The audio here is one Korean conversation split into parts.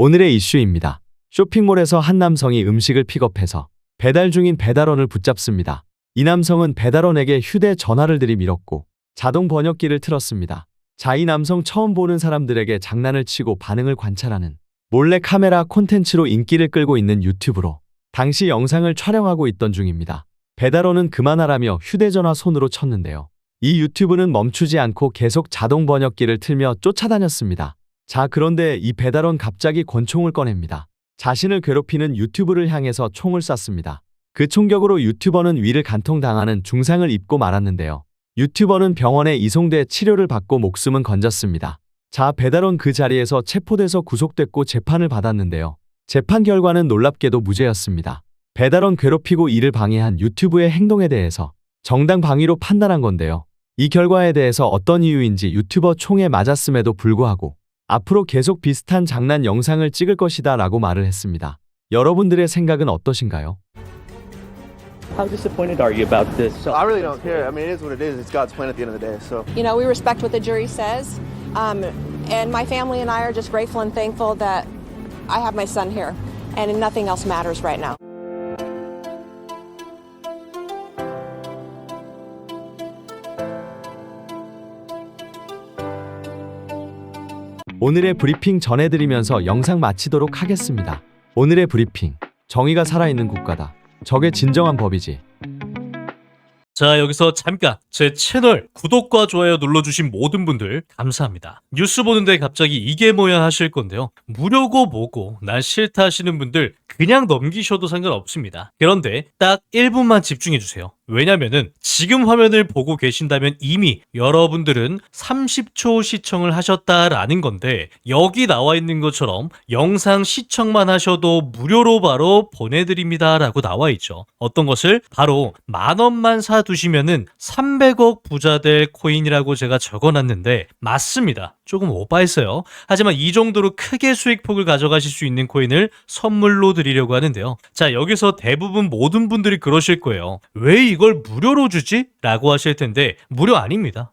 오늘의 이슈입니다. 쇼핑몰에서 한 남성이 음식을 픽업해서 배달 중인 배달원을 붙잡습니다. 이 남성은 배달원에게 휴대전화를 들이밀었고 자동 번역기를 틀었습니다. 자, 이 남성 처음 보는 사람들에게 장난을 치고 반응을 관찰하는 몰래 카메라 콘텐츠로 인기를 끌고 있는 유튜브로 당시 영상을 촬영하고 있던 중입니다. 배달원은 그만하라며 휴대전화 손으로 쳤는데요. 이 유튜브는 멈추지 않고 계속 자동 번역기를 틀며 쫓아다녔습니다. 자, 그런데 이 배달원 갑자기 권총을 꺼냅니다. 자신을 괴롭히는 유튜브를 향해서 총을 쐈습니다. 그 총격으로 유튜버는 위를 간통당하는 중상을 입고 말았는데요. 유튜버는 병원에 이송돼 치료를 받고 목숨은 건졌습니다. 자, 배달원 그 자리에서 체포돼서 구속됐고 재판을 받았는데요. 재판 결과는 놀랍게도 무죄였습니다. 배달원 괴롭히고 이를 방해한 유튜브의 행동에 대해서 정당 방위로 판단한 건데요. 이 결과에 대해서 어떤 이유인지 유튜버 총에 맞았음에도 불구하고 앞으로 계속 비슷한 장난 영상을 찍을 것이다 라고 말을 했습니다. 여러분들의 생각은 어떠신가요? How disappointed are you about this? So I really don't care. I mean, it is what it is. It's God's plan at the end of the day. So You know, we respect what the jury says. Um, and my family and I are just grateful and thankful that I have my son here. And nothing else matters right now. 오늘의 브리핑 전해드리면서 영상 마치도록 하겠습니다. 오늘의 브리핑. 정의가 살아있는 국가다. 저게 진정한 법이지. 자, 여기서 잠깐 제 채널 구독과 좋아요 눌러주신 모든 분들 감사합니다. 뉴스 보는데 갑자기 이게 뭐야 하실 건데요. 무료고 뭐고 난 싫다 하시는 분들 그냥 넘기셔도 상관없습니다. 그런데 딱 1분만 집중해주세요. 왜냐면은 지금 화면을 보고 계신다면 이미 여러분들은 30초 시청을 하셨다라는 건데 여기 나와 있는 것처럼 영상 시청만 하셔도 무료로 바로 보내드립니다라고 나와 있죠. 어떤 것을 바로 만 원만 사 두시면은 300억 부자 될 코인이라고 제가 적어놨는데 맞습니다. 조금 오바했어요. 하지만 이 정도로 크게 수익폭을 가져가실 수 있는 코인을 선물로 드리려고 하는데요. 자, 여기서 대부분 모든 분들이 그러실 거예요. 왜 이걸 무료로 주지? 라고 하실 텐데, 무료 아닙니다.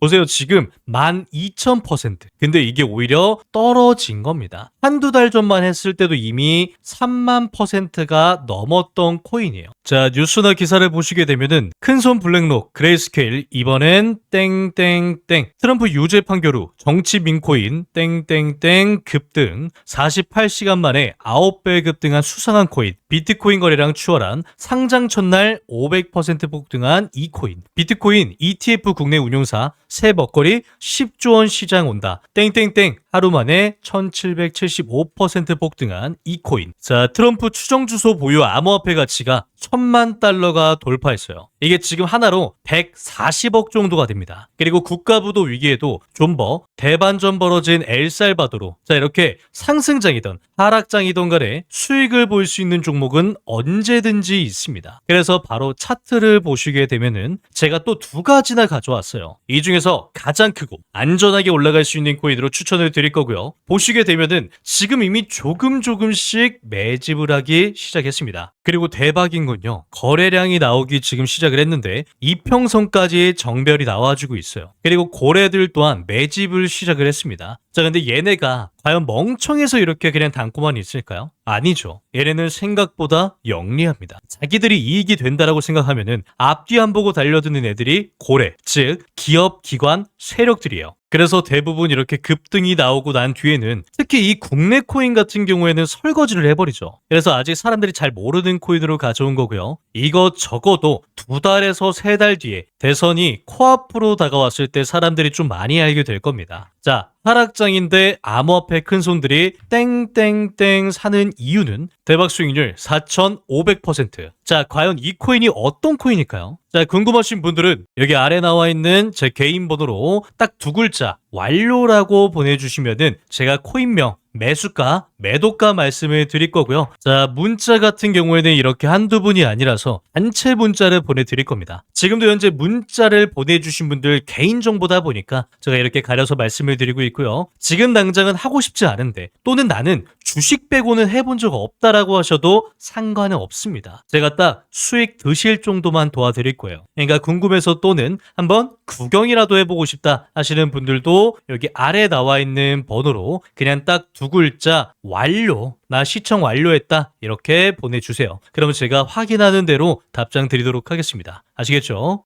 보세요. 지금 12,000%. 근데 이게 오히려 떨어진 겁니다. 한두 달 전만 했을 때도 이미 3만 퍼센트가 넘었던 코인이에요. 자, 뉴스나 기사를 보시게 되면은 큰손 블랙록, 그레이스케일, 이번엔 땡땡땡, 트럼프 유죄 판결 후 정치 민코인, 땡땡땡 급등, 48시간 만에 9배 급등한 수상한 코인, 비트코인 거래량 추월한 상장 첫날 500% 폭등한 이 코인, 비트코인 ETF 국내 운용사 새 먹거리 10조 원 시장 온다. 땡땡땡 하루 만에 1775% 폭등한 이 코인. 자, 트럼프 추정 주소 보유 암호화폐 가치가 천만 달러가 돌파했어요. 이게 지금 하나로 140억 정도가 됩니다. 그리고 국가부도 위기에도 존버, 대반전 벌어진 엘살바도로 자 이렇게 상승장이던 하락장이던 간에 수익을 볼 수 있는 종목은 언제든지 있습니다. 그래서 바로 차트를 보시게 되면은 제가 또 두 가지나 가져왔어요. 이 중에서 가장 크고 안전하게 올라갈 수 있는 코인으로 추천을 드릴 거고요. 보시게 되면은 지금 이미 조금 조금씩 매집을 하기 시작했습니다. 그리고 대박인 건요. 거래량이 나오기 지금 시작을 했는데 이평선까지 정별이 나와주고 있어요. 그리고 고래들 또한 매집을 시작을 했습니다. 자, 근데 얘네가 과연 멍청해서 이렇게 그냥 담고만 있을까요? 아니죠. 얘네는 생각보다 영리합니다. 자기들이 이익이 된다라고 생각하면은 앞뒤 안 보고 달려드는 애들이 고래, 즉 기업, 기관, 세력들이에요. 그래서 대부분 이렇게 급등이 나오고 난 뒤에는 특히 이 국내 코인 같은 경우에는 설거지를 해버리죠. 그래서 아직 사람들이 잘 모르는 코인으로 가져온 거고요. 이거 적어도 두 달에서 세 달 뒤에 대선이 코앞으로 다가왔을 때 사람들이 좀 많이 알게 될 겁니다. 자, 하락장인데 암호화폐 큰 손들이 땡땡땡 사는 이유는 대박 수익률 4,500%. 자, 과연 이 코인이 어떤 코인일까요? 자, 궁금하신 분들은 여기 아래 나와 있는 제 개인 번호로 딱 두 글자 완료라고 보내주시면은 제가 코인명 매수가, 매도가 말씀을 드릴 거고요. 자, 문자 같은 경우에는 이렇게 한두 분이 아니라서 단체 문자를 보내드릴 겁니다. 지금도 현재 문자를 보내주신 분들 개인정보다 보니까 제가 이렇게 가려서 말씀을 드리고 있고요. 지금 당장은 하고 싶지 않은데 또는 나는 주식 빼고는 해본 적 없다라고 하셔도 상관은 없습니다. 제가 딱 수익 드실 정도만 도와드릴 거예요. 그러니까 궁금해서 또는 한번 구경이라도 해보고 싶다 하시는 분들도 여기 아래 나와 있는 번호로 그냥 딱 두 글자 완료 나 시청 완료했다 이렇게 보내주세요. 그러면 제가 확인하는 대로 답장 드리도록 하겠습니다. 아시겠죠?